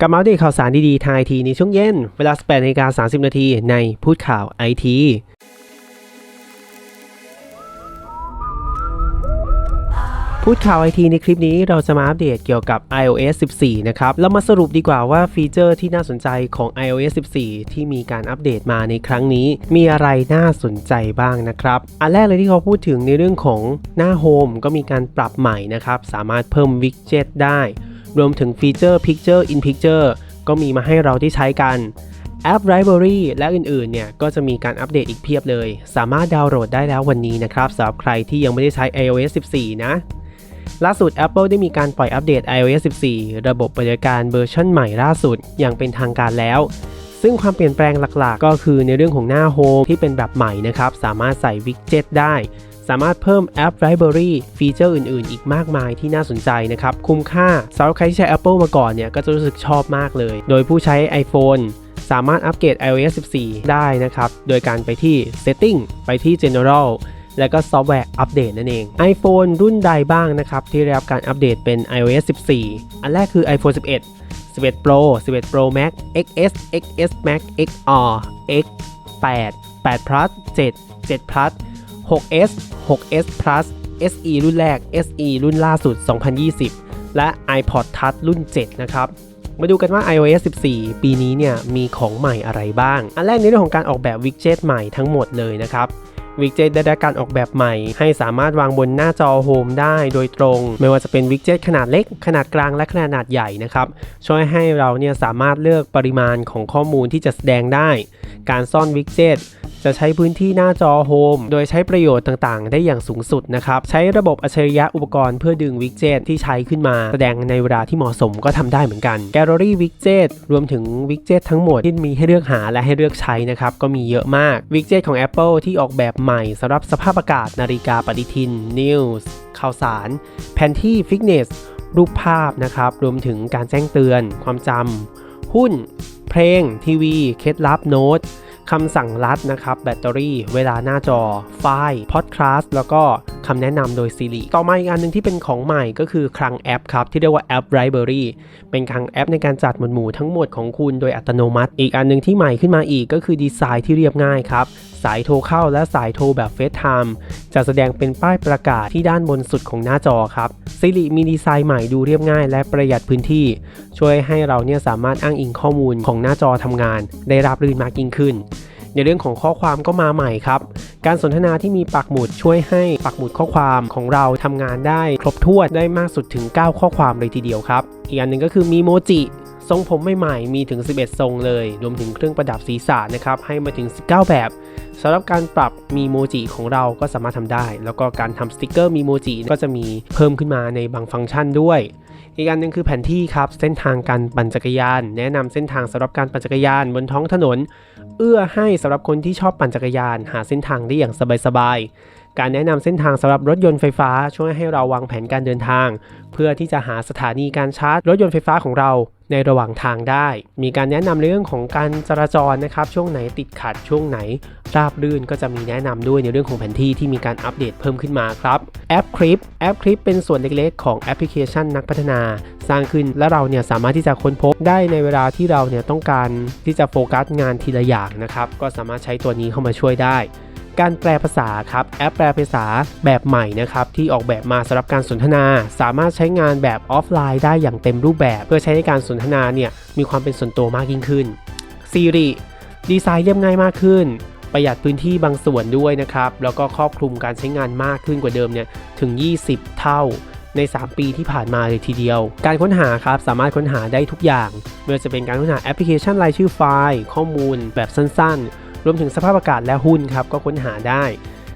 กลับมาดตข่าวสารดีๆทางไอทีในช่วงเย็น เวลา 18นาฬิกา30 นาทีในพูดข่าวไอทีพูดข่าวไอทีในคลิปนี้เราจะมาอัปเดตเกี่ยวกับ iOS 14 นะครับ เรามาสรุปดีกว่าว่าฟีเจอร์ที่น่าสนใจของ iOS 14 ที่มีการอัปเดตมาในครั้งนี้ มีอะไรน่าสนใจบ้างนะครับ อันแรกเลยที่เขาพูดถึงในเรื่องของหน้าโฮมก็มีการปรับใหม่นะครับ สามารถเพิ่มวิกเจ็ตได้ รวมถึงฟีเจอร์ Picture in Picture ก็มีมาให้เราได้ใช้กันแอป Library และอื่นๆ เนี่ยก็จะมีการอัปเดตอีกเพียบเลย สามารถดาวน์โหลดได้แล้ววันนี้นะครับสำหรับใครที่ยังไม่ได้ใช้ iOS 14 นะ ล่าสุด Apple ได้มีการปล่อยอัปเดต iOS 14 ระบบบริการเวอร์ชันใหม่ล่าสุดอย่างเป็นทางการแล้ว ซึ่งความเปลี่ยนแปลงหลักๆ ก็คือในเรื่องของหน้าโฮมที่เป็นแบบใหม่นะครับ สามารถใส่วิกเจ็ตได้ สามารถเพิ่มแอป Library ฟีเจอร์อื่นๆ อีกมากมายที่น่าสนใจนะครับ คุ้มค่าสำหรับใครที่ใช้ Apple มาก่อนเนี่ย ก็จะรู้สึกชอบมากเลย โดยผู้ใช้ iPhone สามารถอัปเกรด iOS 14 ได้นะครับ โดยการไปที่ Setting ไปที่ General แล้วก็ซอฟต์แวร์อัปเดตนั่นเอง iPhone รุ่นใดบ้างนะครับ ที่ได้รับการอัปเดตเป็น iOS 14 อันแรกคือ iPhone 11 11 Pro 11 Pro Max XS XS Max XR X8 8 Plus 7 7 Plus 6S 6S Plus SE รุ่นแรก SE รุ่นล่าสุด 2020 และ iPod Touch รุ่น 7 นะครับ มาดูกันว่า iOS 14 ปีนี้เนี่ยมีของใหม่อะไรบ้าง อันแรกในเรื่องของการออกแบบวิกเจ็ตใหม่ทั้งหมดเลยนะครับวิกเจ็ตได้รับการออกแบบใหม่ ให้สามารถวางบนหน้าจอโฮมได้โดยตรง ไม่ว่าจะเป็นวิกเจ็ตขนาดเล็ก ขนาดกลางและขนาดใหญ่นะครับ ช่วยให้เราเนี่ยสามารถเลือกปริมาณของข้อมูลที่จะแสดงได้ การซ่อนวิกเจ็ตจะใช้พื้นที่หน้าจอโฮมโดยใช้ประโยชน์ต่างๆ ได้อย่างสูงสุดนะครับ ใช้ระบบอัจฉริยะอุปกรณ์เพื่อดึงวิกเจ็ตที่ใช้ขึ้นมา แสดงในเวลาที่เหมาะสมก็ทำได้เหมือนกันแกลเลอรี่วิกเจ็ตรวมถึงวิกเจ็ตทั้งหมดที่มีให้เลือกหาและให้เลือกใช้นะครับ ก็มีเยอะมากวิกเจ็ตของ Apple ที่ออกแบบใหม่สำหรับสภาพอากาศนาฬิกาปฏิทิน News ข่าวสาร แผนที่ฟิตเนสรูปภาพนะครับรวมถึงการแจ้งเตือน ความจำหุ้น เพลง ทีวี เคล็ดลับโน้ตคำสั่งลัดนะครับ แบตเตอรี่ เวลาหน้าจอ ไฟล์พอดคลาสแล้วก็คำแนะนำโดย Siri ต่อมาอีกอันหนึ่งที่เป็นของใหม่ก็คือคลังแอปครับ ที่เรียกว่าแอป Library เป็นคลังแอปในการจัดหมวดหมู่ทั้งหมดของคุณโดยอัตโนมัติ อีกอันหนึงที่ใหม่ขึ้นมาอีกก็คือดีไซน์ที่เรียบง่ายครับ สายโทรเข้าและสายโทรแบบเฟซไทม์จะแสดงเป็นป้ายประกาศที่ด้านบนสุดของหน้าจอครับ Siri มีดีไซน์ใหม่ดูเรียบง่ายและประหยัดพื้นที่ ช่วยให้เราเนี่ยสามารถอ้างอิงข้อมูลของหน้าจอทำงาน ได้ราบรื่นมากยิ่งขึ้นในเรื่องของข้อความก็มาใหม่ครับ การสนทนาที่มีปักหมุดช่วยให้ปักหมุดข้อความของเราทำงานได้ ครบถ้วนได้มากสุดถึง 9 ข้อความเลยทีเดียวครับ อีกอันหนึ่งก็คือมีโมจิ ทรงผมใหม่ๆ มีถึง 11 ทรงเลย รวมถึงเครื่องประดับศีรษะนะครับ ให้มาถึง 19 แบบสำหรับการปรับมีโมจิของเราก็สามารถทำได้ แล้วก็การทำสติกเกอร์มีโมจิก็จะมีเพิ่มขึ้นมาในบางฟังก์ชันด้วย อีกอันหนึ่งคือแผนที่ครับ เส้นทางการปั่นจักรยาน แนะนำเส้นทางสำหรับการปั่นจักรยานบนท้องถนน เอื้อให้สำหรับคนที่ชอบปั่นจักรยาน หาเส้นทางได้อย่างสบายๆ การแนะนำเส้นทางสำหรับรถยนต์ไฟฟ้าช่วยให้เราวางแผนการเดินทาง เพื่อที่จะหาสถานีการชาร์จรถยนต์ไฟฟ้าของเราในระหว่างทางได้ มีการแนะนำเรื่องของการจราจรนะครับ ช่วงไหนติดขัดช่วงไหน ราบรื่นก็จะมีแนะนำด้วยในเรื่องของแผนที่ที่มีการอัปเดตเพิ่มขึ้นมาครับแอปคลิปแอปคลิปเป็นส่วนเล็กๆ ของแอปพลิเคชันนักพัฒนา สร้างขึ้นและเราเนี่ยสามารถที่จะค้นพบได้ในเวลาที่เราเนี่ยต้องการที่จะโฟกัสงานทีละอย่างนะครับก็สามารถใช้ตัวนี้เข้ามาช่วยได้ การแปลภาษาครับแอปแปลภาษาแบบใหม่นะครับที่ออกแบบมาสำหรับการสนทนา สามารถใช้งานแบบออฟไลน์ได้อย่างเต็มรูปแบบ เพื่อใช้ในการสนทนาเนี่ยมีความเป็นส่วนตัวมากยิ่งขึ้น Siri ดีไซน์เรียบง่ายมากขึ้น ประหยัดพื้นที่บางส่วนด้วยนะครับแล้วก็ครอบคลุมการใช้งานมากขึ้นกว่าเดิมเนี่ยถึง 20 เท่าใน 3 ปีที่ผ่านมาเลยทีเดียว การค้นหาครับสามารถค้นหาได้ทุกอย่างไม่ว่าจะเป็นการค้นหาแอปพลิเคชันรายชื่อไฟล์ ข้อมูลแบบสั้นๆ รวมถึงสภาพอากาศและหุ้นครับก็ค้นหาได้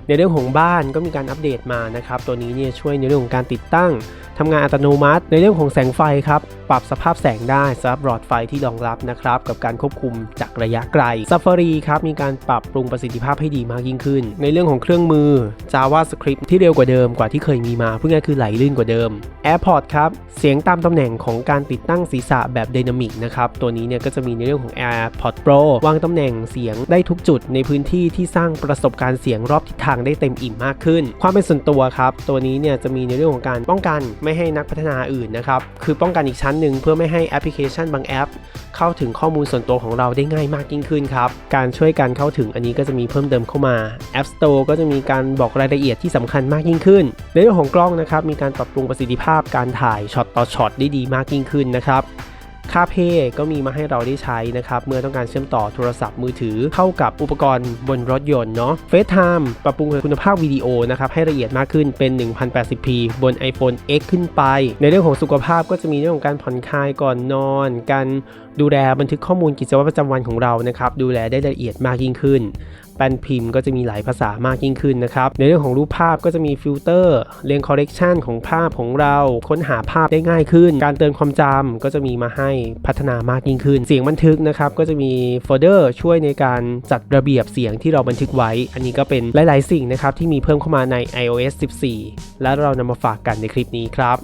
ในเรื่องของบ้านก็มีการอัปเดตมานะครับ ตัวนี้เนี่ยช่วยในเรื่องของการติดตั้งทำงานอัตโนมัติ ในเรื่องของแสงไฟครับ ปรับสภาพแสงได้สำหรับหลอดไฟที่รองรับนะครับกับการควบคุมจากระยะไกล Safari ครับมีการปรับปรุงประสิทธิภาพให้ดีมากยิ่งขึ้น ในเรื่องของเครื่องมือ JavaScript ที่เร็วกว่าเดิมกว่าที่เคยมีมาเพูดง่ายคือไหลลื่นกว่าเดิม AirPod ครับเสียงตามตำแหน่งของการติดตั้งศีรษะแบบ Dynamic นะครับตัวนี้เนี่ยก็จะมีในเรื่องของ AirPod Pro วางตำแหน่งเสียงได้ทุกจุดในพื้นที่ที่สร้างประสบการณ์เสียงรอบทิศทางได้เต็มอิ่มมากขึ้น ความเป็นส่วนตัวครับตัวนี้เนี่ยจะมีในเรื่องของการป้องกันไม่ไม่ให้นักพัฒนาอื่นนะครับคือป้องกันอีกชั้นหนึ่งเพื่อไม่ให้แอปพลิเคชันบางแอป เข้าถึงข้อมูลส่วนตัวของเราได้ง่ายมากยิ่งขึ้นครับ การช่วยกันเข้าถึงอันนี้ก็จะมีเพิ่มเติมเข้ามา App Store ก็จะมีการบอกรายละเอียดที่สำคัญมากยิ่งขึ้น ในเรื่องของกล้องนะครับมีการปรับปรุงประสิทธิภาพการถ่ายช็อตต่อช็อตได้ดีมากยิ่งขึ้นนะครับ ค่าเพย์ก็มีมาให้เราได้ใช้นะครับ เมื่อต้องการเชื่อมต่อโทรศัพท์มือถือเข้ากับอุปกรณ์บนรถยนต์เนาะ FaceTime ปรับปรุงคุณภาพวิดีโอนะครับให้ละเอียดมากขึ้นเป็น 1080p บน iPhone X ขึ้นไป ในเรื่องของสุขภาพก็จะมีเรื่องของการผ่อนคลายก่อนนอน การดูแลบันทึกข้อมูลกิจวัตรประจำวันของเรานะครับดูแลได้ละเอียดมากยิ่งขึ้นแป้นพิมพ์ก็จะมีหลายภาษามากยิ่งขึ้นนะครับ ในเรื่องของรูปภาพก็จะมีฟิลเตอร์เรียงคอเรกชันของภาพของเราค้นหาภาพได้ง่ายขึ้น การเตือนความจำก็จะมีมาให้พัฒนามากยิ่งขึ้น เสียงบันทึกนะครับก็จะมีโฟลเดอร์ช่วยในการจัดระเบียบเสียงที่เราบันทึกไว้ อันนี้ก็เป็นหลาย ๆ สิ่งนะครับที่มีเพิ่มเข้ามาใน iOS 14 และเรานำมาฝากกันในคลิปนี้ครับ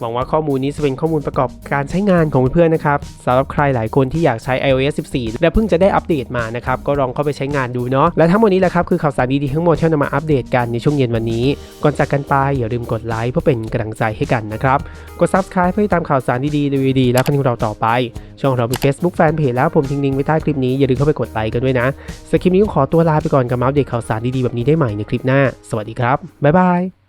หวังว่าข้อมูลนี้จะเป็นข้อมูลประกอบการใช้งานของเพื่อนๆนะครับสำหรับใครหลายคนที่อยากใช้ iOS 14 และเพิ่งจะได้อัปเดตมานะครับก็ลองเข้าไปใช้งานดูเนาะและทั้งหมดนี้แหละครับคือข่าวสารดีๆทั้งหมดที่นำมาอัปเดตกันในช่วงเย็นวันนี้ ก่อนจากกันไปอย่าลืมกดไลค์เพื่อเป็นกำลังใจให้กันนะครับกด subscribe เพื่อติดตามข่าวสารดีๆรีวิวดีๆและคอนเทนต์ของเราต่อไป ช่องเรามี Facebook Fanpage แล้วผมทิ้งลิงก์ไว้ใต้คลิปนี้อย่าลืมเข้าไปกดไลค์กันด้วยนะสำหรับคลิปนี้ก็ขอตัวลาไปก่อนกับมาอัปเดตข่าวสารดีๆแบบนี้ได้ใหม่ในคลิปหน้า สวัสดีครับบ๊ายบาย